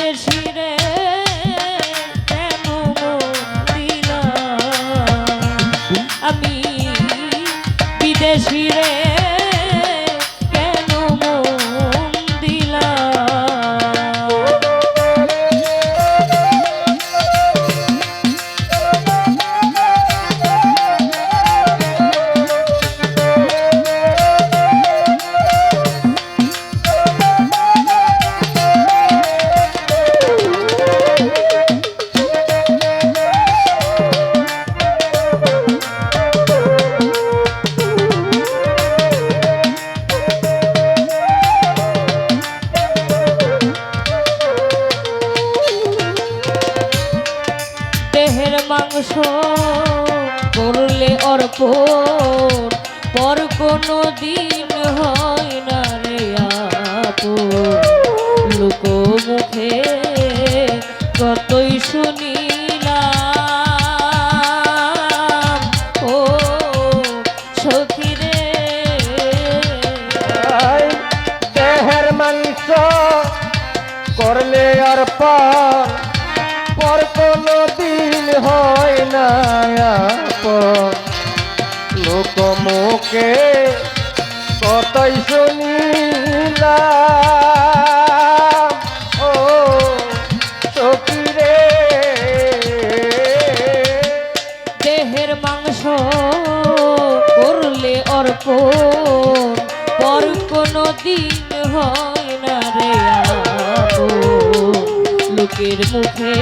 Krishna. মাংস করলে অর্পণ, পর কোনো দিন হয় না রে লোক মুখে কতই শুনিলাম, ও সখী রে। দেহের মাংস করলে দিন হয় না। লোক মুখে কতই শুনিলাম। ও সখী রে দেহের মাংস করলে অর্পণ। পর কোনো দিন হয় না রে লোকের মুখে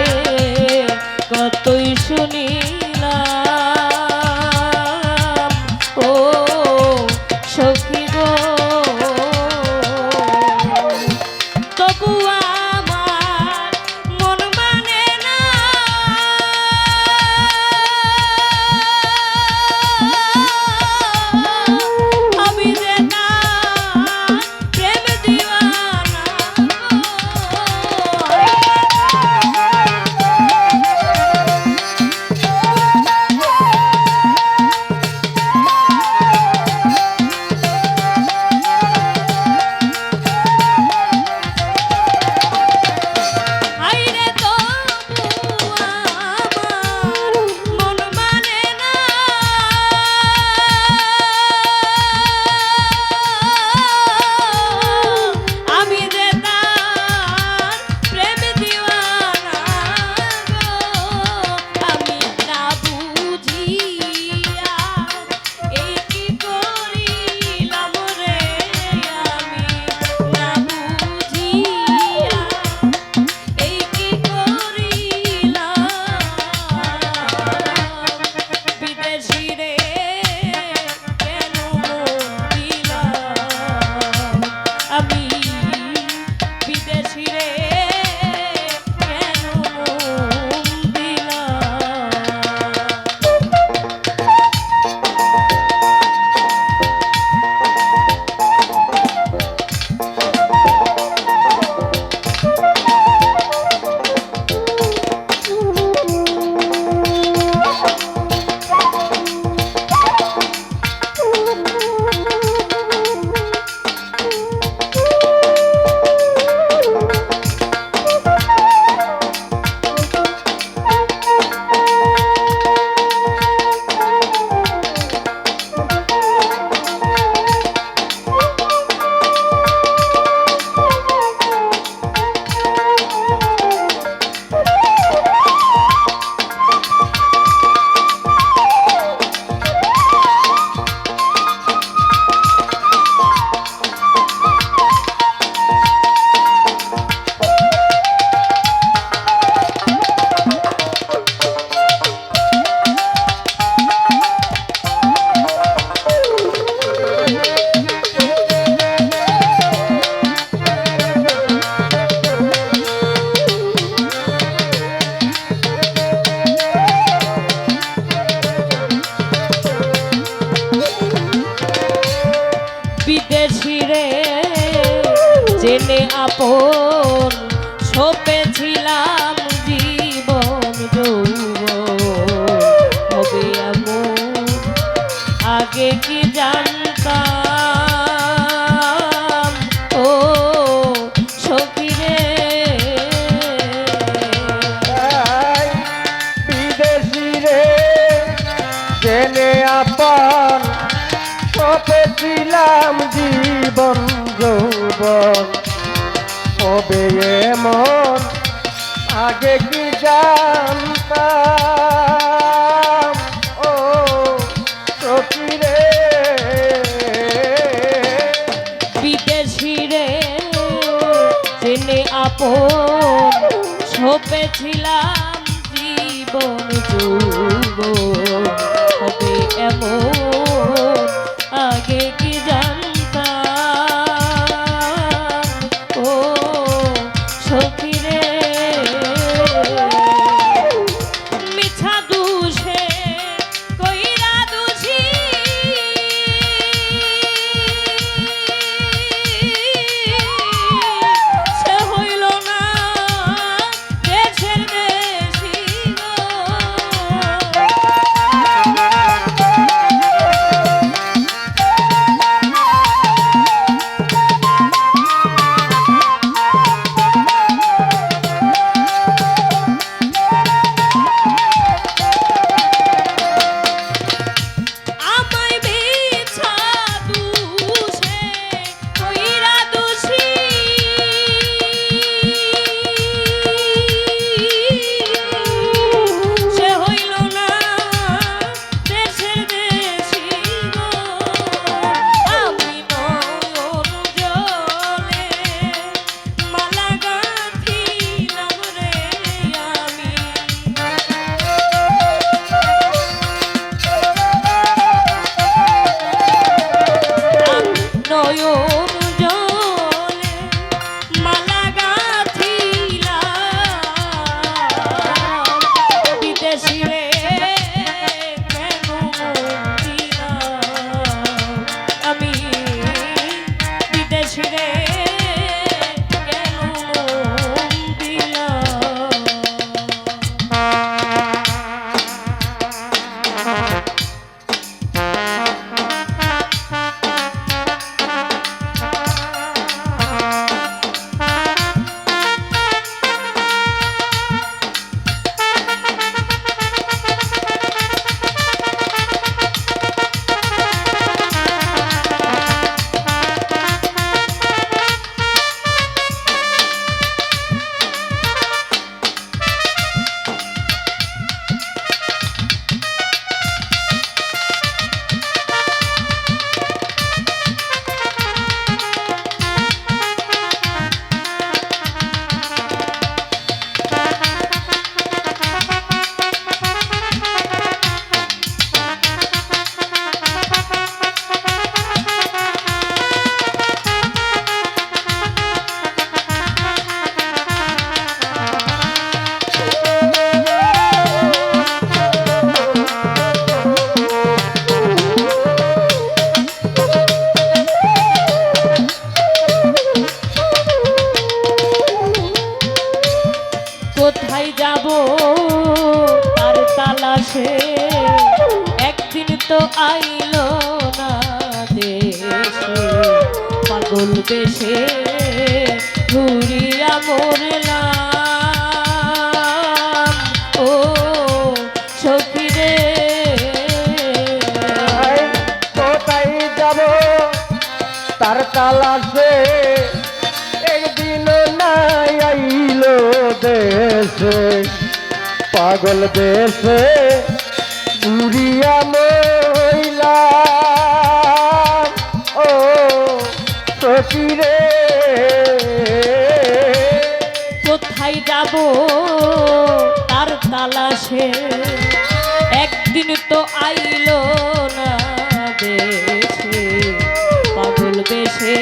রে জেনে আপন সপেছিলাম জীবন যৌবন হবে এমন, আগে কি জানতাম? ও সখী রে বিদেশি রে, জেনে আপন সপেছিলাম জীবন যৌব যাব তার তালাশে। একদিন তো আইল না দেশে, পাগল দেশে ঘুরিয়া মরলা ও সখিরে কোথায় তার তালাশে দেশে, পাগল দেশে, উড়িয়া মহিলা। ও সচিরে কোথায় যাব তার তালাশে? একদিন তো আইল না দেশে, পাগল দেশে।